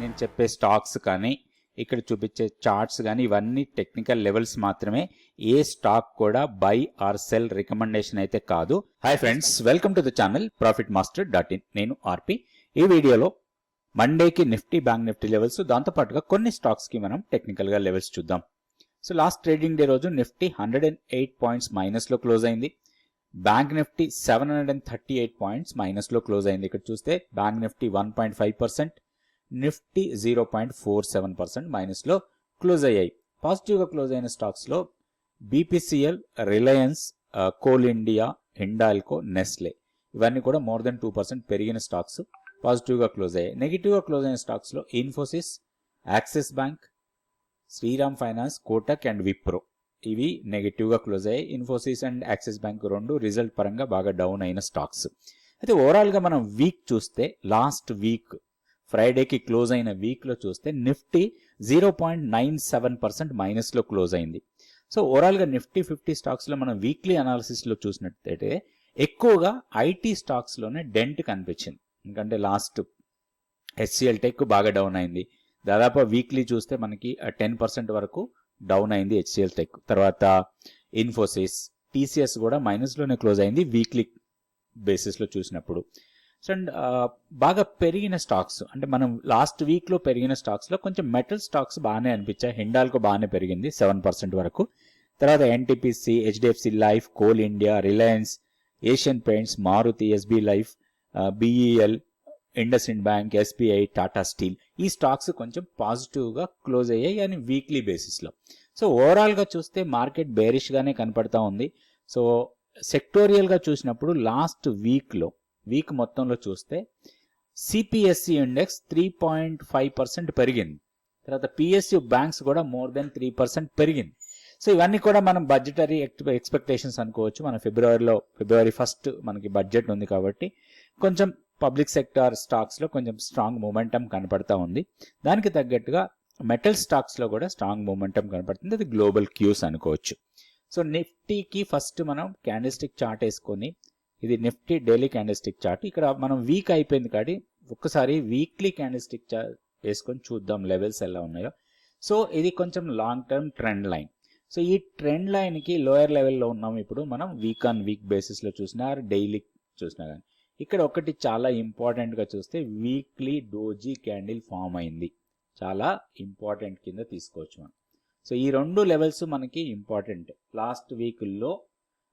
నేను చెప్పే స్టాక్స్ కానీ ఇక్కడ చూపించే చార్ట్స్ కానీ ఇవన్నీ టెక్నికల్ లెవెల్స్ మాత్రమే. ఏ స్టాక్ కూడా బై ఆర్ సెల్ రికమెండేషన్ అయితే కాదు. Hi friends welcome to the channel profit master dot in. నేను ఆర్పి. ఈ వీడియోలో మండేకి నిఫ్టీ బ్యాంక్ నిఫ్టీ లెవెల్స్ దాంతోపాటుగా కొన్ని స్టాక్స్కి మనం టెక్నికల్గా లెవెల్స్ చూద్దాం. సో లాస్ట్ ట్రేడింగ్ డే రోజు Nifty hundred and eight points మైనస్లో close అయింది. Bank Nifty seven hundred and thirty eight points మైనస్లో close అయింది. ఇక్కడ చూస్తే bank Nifty one point five percent Nifty zero point four seven percent మైనస్లో close అయ్యాయి. పాజిటివ్గా close అయిన స్టాక్స్లో BPCL Reliance coal India Hindalco Nestle ఇవన్నీ కూడా మోర్ దెన్ టూ పర్సెంట్ పెరిగిన స్టాక్స్ పాజిటివ్గా క్లోజ్ అయ్యాయి. నెగిటివ్గా క్లోజ్ అయిన స్టాక్స్లో Infosys axis bank Shriram finance Kotak and Wipro. ఇవి నెగిటివ్గా క్లోజ్ అయ్యాయి. ఇన్ఫోసిస్ అండ్ యాక్సిస్ బ్యాంక్ రెండు రిజల్ట్ పరంగా బాగా డౌన్ అయిన స్టాక్స్. అయితే ఓవరాల్గా మనం వీక్ చూస్తే లాస్ట్ వీక్ ఫ్రైడేకి క్లోజ్ అయిన వీక్లో చూస్తే Nifty zero point nine seven percent మైనస్లో close అయింది. సో ఓవరాల్గా నిఫ్టీ ఫిఫ్టీ స్టాక్స్లో మనం వీక్లీ అనాలిసిస్లో చూసినట్టయితే ఎక్కువగా ఐటీ స్టాక్స్లోనే డెంట్ కనిపించింది. ఎందుకంటే లాస్ట్ హెచ్సిఎల్ టెక్ బాగా డౌన్ అయింది. దాదాపు వీక్లీ చూస్తే మనకి టెన్ పర్సెంట్ వరకు డౌన్ అయింది హెచ్సిఎల్ టెక్ తర్వాత ఇన్ఫోసిస్ టీసీఎస్ కూడా మైనస్లోనే క్లోజ్ అయింది వీక్లీ బేసిస్లో చూసినప్పుడు. సో అండ్ బాగా పెరిగిన స్టాక్స్. అంటే మనం లాస్ట్ వీక్లో పెరిగిన స్టాక్స్లో కొంచెం మెటల్ స్టాక్స్ బాగానే అనిపించాయి. హిండాల్కు బాగానే పెరిగింది సెవెన్ పర్సెంట్ వరకు. తర్వాత NTPC HDFC life Coal India Reliance Asian Paints Maruti SB life BEL IndusInd bank SBI Tata steel. ఈ స్టాక్స్ కొంచెం పాజిటివ్గా క్లోజ్ అయ్యాయి అని వీక్లీ బేసిస్లో. సో ఓవరాల్గా చూస్తే మార్కెట్ బేరిష్గానే కనపడతా ఉంది. సో సెక్టోరియల్గా చూసినప్పుడు లాస్ట్ వీక్లో వీక్ మొత్తంలో చూస్తే CPSC index three point five percent పెరిగింది. తర్వాత పిఎస్యు బ్యాంక్స్ కూడా మోర్ దెన్ త్రీ పర్సెంట్ పెరిగింది. సో ఇవన్నీ కూడా మనం బడ్జెటరీ ఎక్స్పెక్టేషన్స్ అనుకోవచ్చు. మన ఫిబ్రవరిలో ఫిబ్రవరి ఫస్ట్ మనకి బడ్జెట్ ఉంది కాబట్టి కొంచెం పబ్లిక్ సెక్టార్ స్టాక్స్లో కొంచెం స్ట్రాంగ్ మూమెంటం కనపడతా ఉంది. దానికి తగ్గట్టుగా మెటల్ స్టాక్స్లో కూడా స్ట్రాంగ్ మూమెంటం కనపడుతుంది. అది గ్లోబల్ క్యూస్ అనుకోవచ్చు. సో నిఫ్టీకి ఫస్ట్ మనం క్యాండిస్టిక్ చార్ట్ వేసుకొని ఇది నిఫ్టీ డైలీ క్యాండిస్టిక్ చార్ట్ ఇక్కడ మనం వీక్ అయిపోయింది కాబట్టి ఒక్కసారి వీక్లీ క్యాండిస్టిక్ చార్ట్ వేసుకొని చూద్దాం లెవెల్స్ ఎలా ఉన్నాయో. సో ఇది కొంచెం long term trend line so ఈ ట్రెండ్ లైన్కి లోయర్ లెవెల్లో ఉన్నాం ఇప్పుడు మనం వీక్ ఆన్ వీక్ బేసిస్లో చూసినా డైలీ చూసినా కానీ ఇక్కడ ఒకటి చాలా ఇంపార్టెంట్గా చూస్తే వీక్లీ డోజీ క్యాండిల్ ఫామ్ అయింది. చాలా ఇంపార్టెంట్ కింద తీసుకోవచ్చు మనం. సో ఈ రెండు లెవెల్స్ మనకి ఇంపార్టెంట్ లాస్ట్ వీక్లో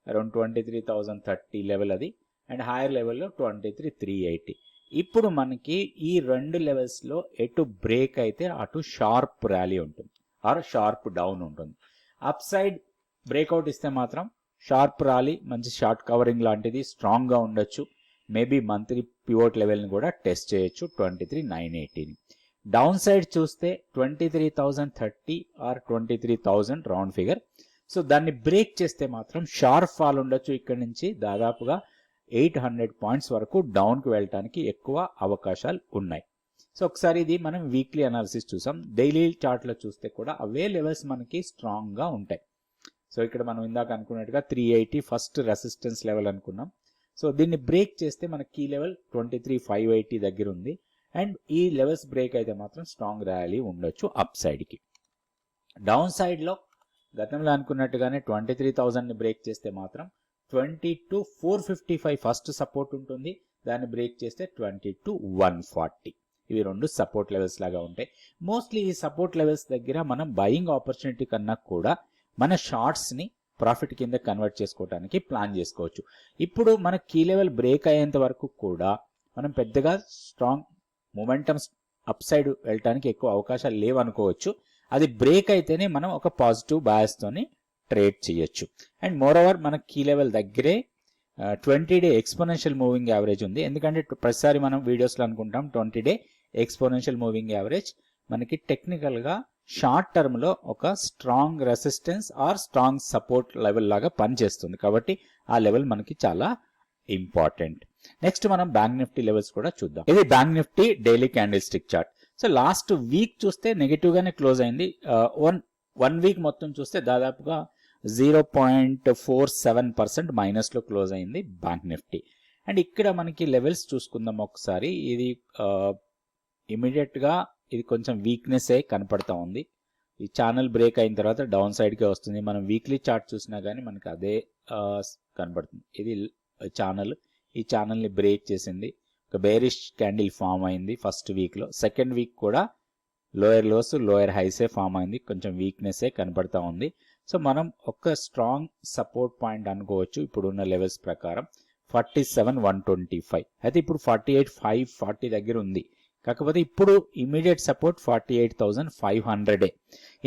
around twenty three thousand thirty level అది. అండ్ హైయర్ లెవెల్లో ట్వంటీ త్రీ త్రీ ఎయిటీ. ఇప్పుడు మనకి ఈ రెండు లెవెల్స్లో ఎటు బ్రేక్ అయితే అటు షార్ప్ ర్యాలీ ఉంటుంది. ఆర్ షార్ప్ డౌన్ ఉంటుంది. అప్ సైడ్ బ్రేక్అవుట్ ఇస్తే మాత్రం షార్ప్ ర్యాలీ మంచి షార్ట్ కవరింగ్ లాంటిది స్ట్రాంగ్గా ఉండొచ్చు. మేబీ మంత్లీ పివోట్ లెవెల్ని కూడా టెస్ట్ చేయొచ్చు ట్వంటీ త్రీ నైన్ ఎయిటీని. డౌన్ సైడ్ చూస్తే twenty three thousand thirty or twenty three thousand round figure. So దాన్ని బ్రేక్ చేస్తే మాత్రం షార్ప్ ఫాల్ ఉండొచ్చు ఇక్కడ నుంచి దాదాపుగా ఎయిట్ హండ్రెడ్ పాయింట్స్ వరకు డౌన్కి వెళ్ళటానికి ఎక్కువ అవకాశాలు ఉన్నాయి. సో ఒకసారి ఇది మనం వీక్లీ అనాలిసిస్ చూసాం. డైలీ చార్ట్లో చూస్తే కూడా అవే లెవెల్స్ మనకి స్ట్రాంగ్గా ఉంటాయి. సో ఇక్కడ మనం ఇందాక అనుకున్నట్టుగా three eighty first resistance level అనుకున్నాం. సో దీన్ని బ్రేక్ చేస్తే మనకి key level twenty three five eighty దగ్గర ఉంది. అండ్ ఈ లెవెల్స్ బ్రేక్ అయితే మాత్రం స్ట్రాంగ్ ర్యాలీ ఉండొచ్చు అప్ సైడ్కి. డౌన్ సైడ్లో గతంలో అనుకున్నట్టుగానే ట్వంటీ త్రీ థౌజండ్ని బ్రేక్ చేస్తే మాత్రం twenty two four fifty five first support ఉంటుంది. దాన్ని బ్రేక్ చేస్తే ట్వంటీ టు వన్ ఫార్టీ ఇవి రెండు సపోర్ట్ లెవెల్స్ లాగా ఉంటాయి. మోస్ట్లీ ఈ సపోర్ట్ లెవెల్స్ దగ్గర మనం బయింగ్ ఆపర్చునిటీ కన్నా కూడా మన షార్ట్స్ని ప్రాఫిట్ కింద కన్వర్ట్ చేసుకోవడానికి ప్లాన్ చేసుకోవచ్చు. ఇప్పుడు మన కీ లెవెల్ బ్రేక్ అయ్యేంత వరకు కూడా మనం పెద్దగా స్ట్రాంగ్ మొమెంటమ్స్ అప్ సైడ్ వెళ్ళటానికి ఎక్కువ అవకాశాలు లేవనుకోవచ్చు. అది బ్రేక్ అయితేనే మనం ఒక పాజిటివ్ బయాస్తోని ట్రేడ్ చేయొచ్చు. అండ్ మోర్ ఓవర్ మన కీ లెవెల్ దగ్గరే twenty day exponential moving average ఉంది. ఎందుకంటే ప్రతిసారి మనం వీడియోస్లో అనుకుంటాం twenty day exponential moving average మనకి టెక్నికల్గా షార్ట్ టర్మ్లో ఒక strong resistance or strong support level లాగా పనిచేస్తుంది. కాబట్టి ఆ లెవెల్ మనకి చాలా ఇంపార్టెంట్ నెక్స్ట్ మనం బ్యాంక్ నిఫ్టీ లెవెల్స్ కూడా చూద్దాం. ఇది bank Nifty daily candle stick chart so last week చూస్తే నెగిటివ్ గానే క్లోజ్ అయింది. వన్ వన్ వీక్ మొత్తం చూస్తే దాదాపుగా zero point four seven percent మైనస్లో close అయింది బ్యాంక్ నిఫ్టీ. అండ్ ఇక్కడ మనకి లెవెల్స్ చూసుకుందాం ఒకసారి. ఇది ఇమీడియట్గా ఇది కొంచెం వీక్నెస్సే కనపడతా ఉంది. ఈ ఛానల్ బ్రేక్ అయిన తర్వాత డౌన్ సైడ్కే వస్తుంది. మనం వీక్లీ చార్ట్ చూసినా కానీ మనకి అదే కనబడుతుంది కనపడుతుంది. ఇది ఛానల్. ఈ ఛానల్ని బ్రేక్ చేసింది. ఒక బేరిష్ క్యాండిల్ ఫామ్ అయింది ఫస్ట్ వీక్లో సెకండ్ వీక్ కూడా లోయర్ లోస్ లోయర్ హైసే ఫామ్ అయింది. కొంచెం వీక్నెస్సే కనపడతా ఉంది. సో మనం ఒక స్ట్రాంగ్ సపోర్ట్ పాయింట్ అనుకోవచ్చు ఇప్పుడున్న లెవెల్స్ ప్రకారం. Forty seven one twenty five అయితే ఇప్పుడు ఫార్టీ ఎయిట్ ఫైవ్ ఫార్టీ దగ్గర ఉంది. కాకపోతే ఇప్పుడు immediate support forty eight thousand five హండ్రెడే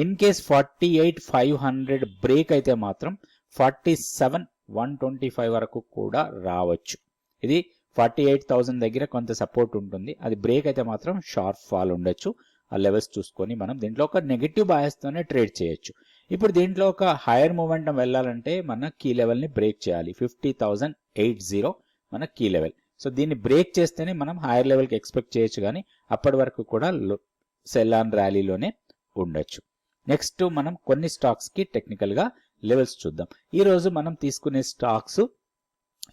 in case forty eight five hundred break అయితే మాత్రం forty seven one twenty five వరకు కూడా రావచ్చు. ఇది ఫార్టీ ఎయిట్ థౌసండ్ దగ్గర కొంత సపోర్ట్ ఉంటుంది. అది బ్రేక్ అయితే మాత్రం షార్ప్ ఫాల్ ఉండొచ్చు. ఆ లెవెల్స్ చూసుకొని మనం దీంట్లో ఒక నెగిటివ్ బాయస్తోనే ట్రేడ్ చేయొచ్చు. ఇప్పుడు దీంట్లో ఒక హైయర్ మూమెంటం వెళ్ళాలంటే మన కీ లెవెల్ని బ్రేక్ చేయాలి. ఫిఫ్టీ థౌసండ్ ఎయిట్ జీరో మన కీ లెవెల్ సో దీన్ని బ్రేక్ చేస్తేనే మనం హైయర్ లెవెల్కి ఎక్స్పెక్ట్ చేయొచ్చు కానీ అప్పటి వరకు కూడా సెల్ ఆన్ ర్యాలీలోనే ఉండొచ్చు. నెక్స్ట్ మనం కొన్ని స్టాక్స్కి టెక్నికల్గా లెవెల్స్ చూద్దాం. ఈరోజు మనం తీసుకునే స్టాక్స్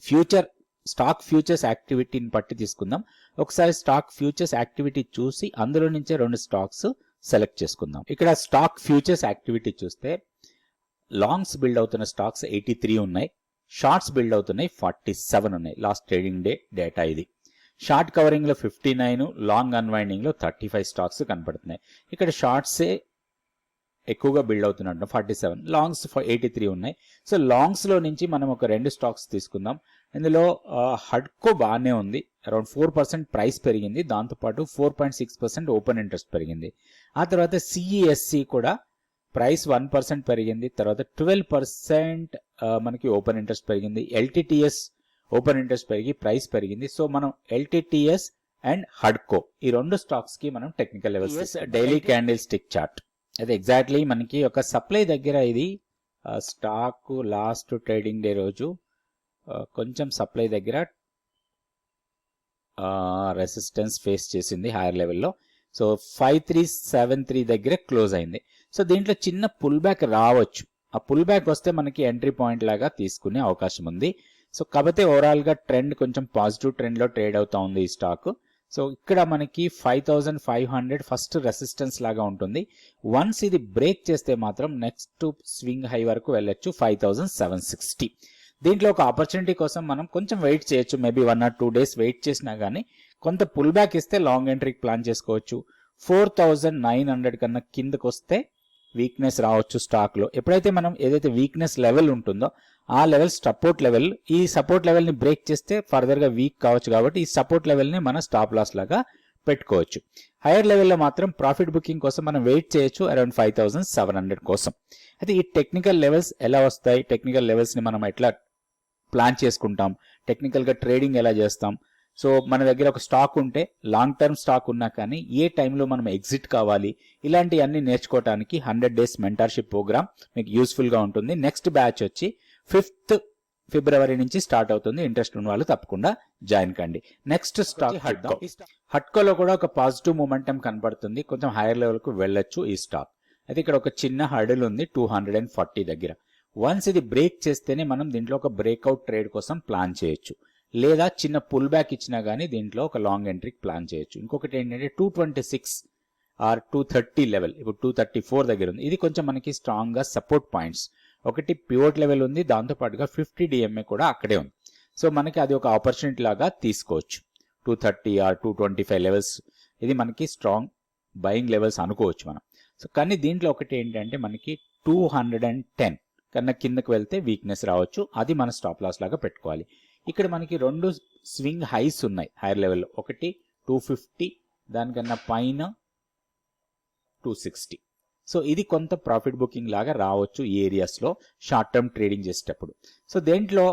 ఫ్యూచర్ స్టాక్ ఫ్యూచర్స్ యాక్టివిటీని బట్టి తీసుకుందాం. ఒకసారి స్టాక్ ఫ్యూచర్స్ యాక్టివిటీ చూసి అందులో నుంచే రెండు స్టాక్స్ సెలెక్ట్ చేసుకుందాం. ఇక్కడ స్టాక్ ఫ్యూచర్స్ యాక్టివిటీ చూస్తే లాంగ్స్ బిల్డ్ అవుతున్న స్టాక్స్ ఎయిటీ త్రీ ఉన్నాయి. షార్ట్స్ బిల్డ్ అవుతున్నాయి ఫార్టీ సెవెన్ ఉన్నాయి. లాస్ట్ ట్రేడింగ్ డే డేటా ఇది. షార్ట్ కవరింగ్లో ఫిఫ్టీ నైన్ లాంగ్ అన్వైండింగ్లో థర్టీ ఫైవ్ స్టాక్స్ కనపడుతున్నాయి. ఇక్కడ షార్ట్సే ఎక్కువగా బిల్డ్ అవుతున్నట్టు forty seven. Longs eighty three ఉన్నాయి. సో లాంగ్స్లో నుంచి మనం ఒక రెండు స్టాక్స్ తీసుకుందాం. ఇందులో హడ్కో బాగానే ఉంది. అరౌండ్ ఫోర్ పర్సెంట్ ప్రైస్ పెరిగింది. దాంతోపాటు four point six percent open interest పెరిగింది. ఆ తర్వాత సిఈఎస్సి కూడా ప్రైస్ వన్ పర్సెంట్ పెరిగింది. తర్వాత ట్వెల్వ్ పర్సెంట్ మనకి ఓపెన్ ఇంట్రెస్ట్ పెరిగింది. ఎల్టీటీఎస్ ఓపెన్ ఇంట్రెస్ట్ పెరిగి ప్రైస్ పెరిగింది. సో మనం ఎల్టీటీఎస్ అండ్ హడ్కో ఈ రెండు స్టాక్స్కి మనం technical levels daily candle stick chart. అయితే ఎగ్జాక్ట్లీ మనకి ఒక సప్లై దగ్గర ఇది స్టాక్ లాస్ట్ ట్రేడింగ్ డే రోజు కొంచెం సప్లై దగ్గర రెసిస్టెన్స్ ఫేస్ చేసింది హైయర్ లెవెల్లో so five three seven three దగ్గర క్లోజ్ అయింది. సో దీంట్లో చిన్న పుల్ బ్యాక్ రావచ్చు. ఆ పుల్ బ్యాక్ వస్తే మనకి ఎంట్రీ పాయింట్ లాగా తీసుకునే అవకాశం ఉంది. సో కాకపోతే ఓవరాల్గా ట్రెండ్ కొంచెం పాజిటివ్ ట్రెండ్లో ట్రేడ్ అవుతా ఉంది ఈ స్టాక్ సో ఇక్కడ మనకి five thousand five hundred first resistance లాగా ఉంటుంది. వన్స్ ఇది బ్రేక్ చేస్తే మాత్రం నెక్స్ట్ స్వింగ్ హై వరకు వెళ్ళొచ్చు ఫైవ్ థౌజండ్ సెవెన్ సిక్స్టీ దీంట్లో ఒక ఆపర్చునిటీ కోసం మనం కొంచెం వెయిట్ చేయొచ్చు. Maybe one or two days wait చేసినా కానీ కొంత పుల్ బ్యాక్ ఇస్తే లాంగ్ ఎంట్రీకి ప్లాన్ చేసుకోవచ్చు. ఫోర్ థౌజండ్ నైన్ హండ్రెడ్ కన్నా కిందకు వస్తే వీక్నెస్ రావచ్చు స్టాక్లో. ఎప్పుడైతే మనం ఏదైతే వీక్నెస్ లెవెల్ ఉంటుందో ఆ లెవెల్ సపోర్ట్ లెవెల్ ఈ సపోర్ట్ లెవెల్ని బ్రేక్ చేస్తే ఫర్దర్గా వీక్ కావచ్చు కాబట్టి ఈ సపోర్ట్ లెవెల్ని మన స్టాప్ లాస్ లాగా పెట్టుకోవచ్చు. హైయర్ లెవెల్లో మాత్రం ప్రాఫిట్ బుకింగ్ కోసం మనం వెయిట్ చేయొచ్చు around five thousand seven hundred కోసం. అయితే ఈ టెక్నికల్ లెవెల్స్ ఎలా వస్తాయి? టెక్నికల్ లెవెల్స్ని మనం ఎట్లా ప్లాన్ చేసుకుంటాం. టెక్నికల్గా ట్రేడింగ్ ఎలా చేస్తాం. సో మన దగ్గర ఒక స్టాక్ ఉంటే లాంగ్ టర్మ్ స్టాక్ ఉన్నా కానీ ఏ టైంలో మనం ఎగ్జిట్ కావాలి ఇలాంటివన్నీ నేర్చుకోవడానికి హండ్రెడ్ డేస్ మెంటర్షిప్ ప్రోగ్రామ్ మీకు యూస్ఫుల్గా ఉంటుంది. నెక్స్ట్ బ్యాచ్ వచ్చి ఫిఫ్త్ ఫిబ్రవరి నుంచి స్టార్ట్ అవుతుంది. ఇంట్రెస్ట్ ఉన్న వాళ్ళు తప్పకుండా జాయిన్ కండి. Next stock హట్కో. హట్కోలో కూడా ఒక పాజిటివ్ మూమెంటం కనబడుతుంది. కొంచెం హైయర్ లెవెల్కు వెళ్ళొచ్చు ఈ స్టాక్. అయితే ఇక్కడ ఒక చిన్న హర్డిల్ ఉంది. టూ హండ్రెడ్ అండ్ ఫార్టీ దగ్గర. వన్స్ ఇది బ్రేక్ చేస్తేనే మనం దీంట్లో ఒక బ్రేక్అవుట్ ట్రేడ్ కోసం ప్లాన్ చేయొచ్చు. లేదా చిన్న పుల్ బ్యాక్ ఇచ్చినా గానీ దీంట్లో ఒక లాంగ్ ఎంట్రీకి ప్లాన్ చేయొచ్చు. ఇంకొకటి ఏంటంటే two twenty six or two thirty level ఇప్పుడు టూ థర్టీ ఫోర్ దగ్గర ఉంది. ఇది కొంచెం మనకి స్ట్రాంగ్గా సపోర్ట్ పాయింట్స్ ఒకటి పివోట్ లెవెల్ ఉంది. దాంతో పాటుగా ఫిఫ్టీ డిఎంఏ కూడా అక్కడే ఉంది. సో మనకి అది ఒక ఆపర్చునిటీ లాగా తీసుకోవచ్చు. Two thirty or two twenty five levels ఇది మనకి స్ట్రాంగ్ బయింగ్ లెవెల్స్ అనుకోవచ్చు మనం. సో కానీ దీంట్లో ఒకటి ఏంటంటే మనకి టూ హండ్రెడ్ అండ్ టెన్ కన్నా కిందకు వెళ్తే వీక్నెస్ రావచ్చు. అది మన స్టాప్ లాస్ లాగా పెట్టుకోవాలి. ఇక్కడ మనకి రెండు స్వింగ్ హైస్ ఉన్నాయి. హైయర్ లెవెల్లో ఒకటి టూ ఫిఫ్టీ దానికన్నా పైన టూ సిక్స్టీ సో ఇది కొంత ప్రాఫిట్ బుకింగ్ లాగా రావచ్చు ఈ ఏరియాస్లో షార్ట్ టర్మ్ ట్రేడింగ్ చేసేటప్పుడు. సో దేంట్లో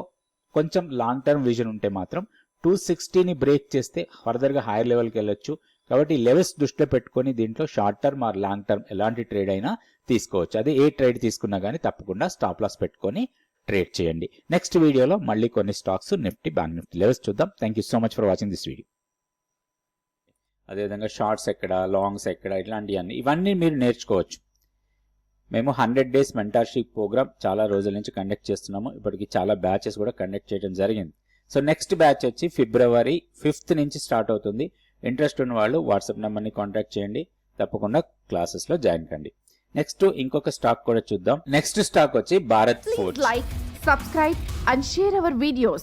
కొంచెం లాంగ్ టర్మ్ విజన్ ఉంటే మాత్రం టూ సిక్స్టీని బ్రేక్ చేస్తే ఫర్దర్గా హైయర్ లెవెల్కి వెళ్ళొచ్చు. కాబట్టి లెవెల్స్ దృష్టిలో పెట్టుకొని దీంట్లో short term or long term ఎలాంటి ట్రేడ్ అయినా తీసుకోవచ్చు. అదే ఏ ట్రేడ్ తీసుకున్నా కానీ తప్పకుండా స్టాప్ లాస్ పెట్టుకొని ట్రేడ్ చేయండి. నెక్స్ట్ వీడియోలో మళ్ళీ కొన్ని stocks Nifty bank Nifty levels చూద్దాం. Thank you so much for watching this video అదేవిధంగా షార్ట్స్ ఎక్కడ లాంగ్స్ ఎక్కడ ఇట్లాంటివన్నీ ఇవన్నీ మీరు నేర్చుకోవచ్చు. మేము హండ్రెడ్ డేస్ మెంటర్షిప్ ప్రోగ్రామ్ చాలా రోజుల నుంచి కండక్ట్ చేస్తున్నాము. ఇప్పటికి చాలా బ్యాచెస్ కూడా కండక్ట్ చేయడం జరిగింది. సో నెక్స్ట్ బ్యాచ్ వచ్చి ఫిబ్రవరి ఫిఫ్త్ నుంచి స్టార్ట్ అవుతుంది. ఇంట్రెస్ట్ ఉన్న వాళ్ళు వాట్సాప్ నెంబర్ని కాంటాక్ట్ చేయండి. తప్పకుండా క్లాసెస్లో జాయిన్ కండి. నెక్స్ట్ ఇంకొక స్టాక్ కూడా చూద్దాం. నెక్స్ట్ స్టాక్ వచ్చి Bharat Forge like, subscribe and share our videos.